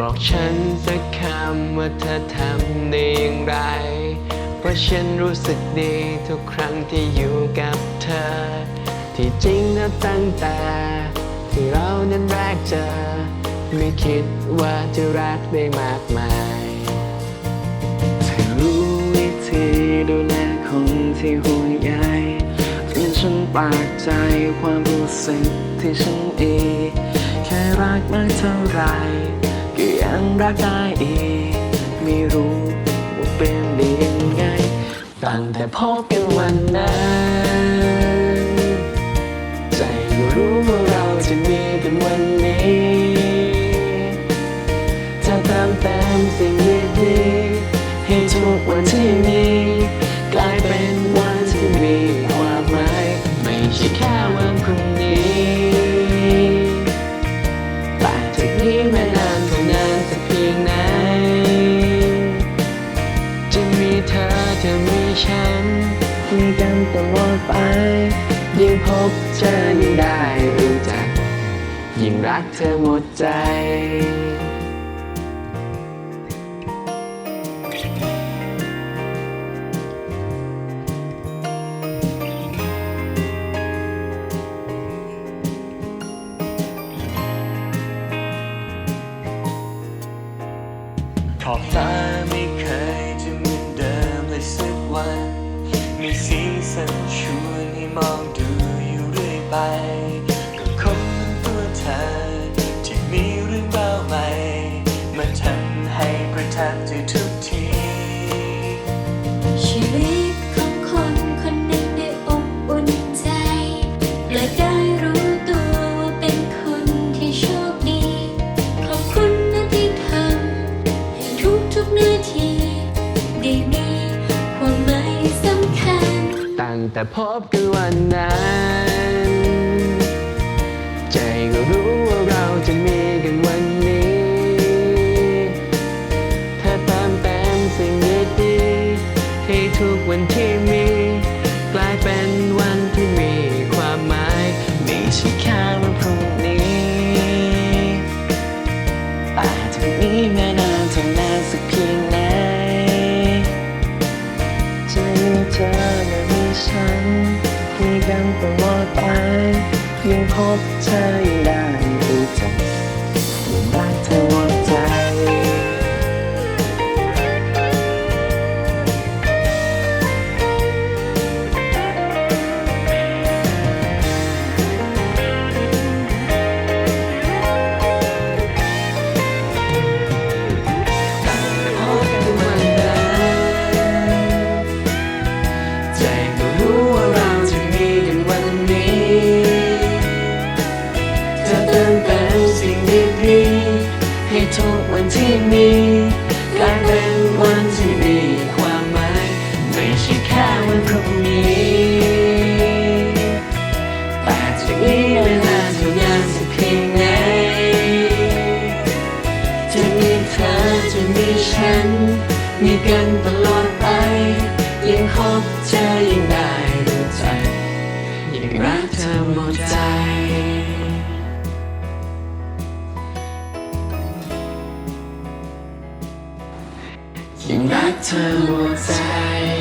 บอกฉันสักคำว่าเธอทำได้อย่างไร เพราะฉันรู้สึกดีทุกครั้งที่อยู่กับเธอ ที่จริงนะตั้งแต่ ที่เรานั้นแรกเจอ ไม่คิดว่าจะรักได้มากมายเธอรู้วิธีดูแลคนที่ห่วงใยจนฉันปากใจความรู้สึกที่ฉันดีแค่รักมากเท่าไหรก็ ยังรักได้อีก ไม่รู้ว่าเป็นได้ยังไง ตั้งแต่พบกันวันนั้น ใจก็รู้ว่าเราจะมีกันวันนี้ จะเติมเต็มสิ่งดีๆให้ทุกวันที่มี ฉันมีกันตลอดไป ยิ่งพบเจอยิ่งได้รู้จัก ยิ่งรักเธอหมดใจขอบฟ้าไม่ วัน มีสีสันชวนให้มองดูอยู่เรื่อยไปก็คงเป็นตัวเธอที่มีเรื่องราวใหม่มาทำให้ประทับใจทุกทีชีวิตของคนคนหนึ่งได้อบอุ่นใจและได้ แต่พบกันวันนั้น ใจก็รู้ว่าเราจะมีกันวันนี้เธอเติมเต็มสิ่งดีๆให้ทุกวันที่มี กลายเป็นวันที่มีความหมายไม่ใช่แค่วันพรุ่งนี้แต่จะมีแม่นานเท่านานสักเพียงไหนจะมีเธอและมี ฉัน มีกันตลอดไปยังพบเธออยู่ได้ ที่มีกลายเป็นวันที่มีความหมายไม่ใช่แค่วันพรุ่งนี้แต่จากนี้ไปนานเท่านานสักเพียงไหนจะมีเธอจะมีฉันมีกันตลอด ยิ่งรักเธอหมดใจ